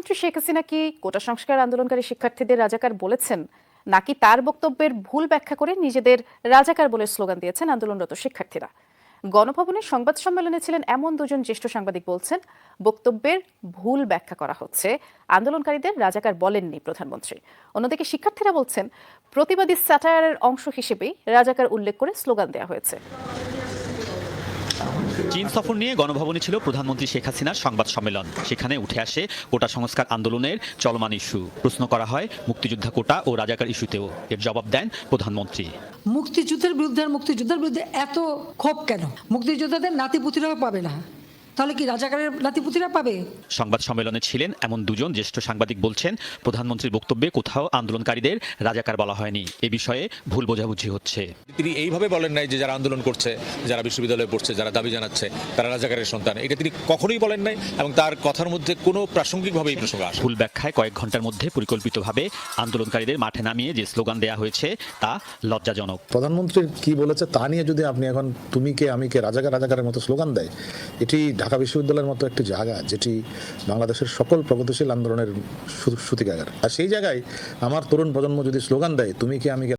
প্রধানমন্ত্রী শেখ হাসিনা কি কোটা সংস্কার আন্দোলনকারী শিক্ষার্থীদের রাজাকার বলেছেন? নাকি তার বক্তব্যের ভুল ব্যাখ্যা করে নিজেদের রাজাকার বলে স্লোগান দিয়েছেন আন্দোলনরত শিক্ষার্থীরা? গণভবনে সংবাদ সম্মেলনে ছিলেন এমন দুজন জ্যেষ্ঠ সাংবাদিক বলছেন, বক্তব্যের ভুল ব্যাখ্যা করা হচ্ছে। আন্দোলনকারীদের রাজাকার বলেননি প্রধানমন্ত্রী। অন্যদিকে শিক্ষার্থীরা বলছেন, প্রতিবাদী স্যাটায়ারের অংশ হিসেবেই রাজাকার উল্লেখ করে স্লোগান দেওয়া হয়েছে। চীন সফর নিয়ে গণভবনে ছিল প্রধানমন্ত্রী শেখ হাসিনার সংবাদ সম্মেলন। সেখানে উঠে আসে কোটা সংস্কার আন্দোলনের চলমান ইস্যু। প্রশ্ন করা হয়, মুক্তিযোদ্ধা কোটা ও রাজাকার ইস্যুতেও। এর জবাব দেন প্রধানমন্ত্রী। মুক্তিযুদ্ধের বিরুদ্ধে আর মুক্তিযোদ্ধার বিরুদ্ধে এত ক্ষোভ কেন? মুক্তিযোদ্ধাদের নাতিপুতিরাও পাবে না। তাহলে কি রাজাকারের নাতিপুতিরা পাবে? সংবাদ সম্মেলনে ছিলেন এমন দুজন জ্যেষ্ঠ সাংবাদিক বলছেন প্রধানমন্ত্রীর বক্তব্যে কোথাও আন্দোলনকারীদের রাজাকার বলা হয়নি। এ বিষয়ে ভুল বোঝাবুঝি হচ্ছে। তিনি এইভাবে বলেন নাই যে যারা আন্দোলন করছে যারা বিশ্ববিদ্যালয়ে পড়ছে যারা দাবি জানাচ্ছে তারা রাজাকারের সন্তান। এটা তিনি কখনোই বলেন নাই এবং তার কথার মধ্যে কোনো প্রাসঙ্গিকভাবে এই প্রসঙ্গ আসে ভুল ব্যাখ্যায় কয়েক ঘণ্টার মধ্যে পরিকল্পিতভাবে আন্দোলনকারীদের মাঠে নামিয়ে যে স্লোগান দেওয়া হয়েছে তা লজ্জাজনক। প্রধানমন্ত্রী কি বলেছে তা নিয়ে যদি আপনি এখন তুমি কে আমি কে রাজাকার রাজাকারের মতো স্লোগান দেয় এটি ঢাকা বিশ্ববিদ্যালয়ের মতো একটি জায়গা যেটি বাংলাদেশের সকল প্রগতিশীল আন্দোলনের সুতিকাগার। আর সেই জায়গায় আমার তরুণ প্রজন্ম যদি স্লোগান দেয়, তুমি কি আমি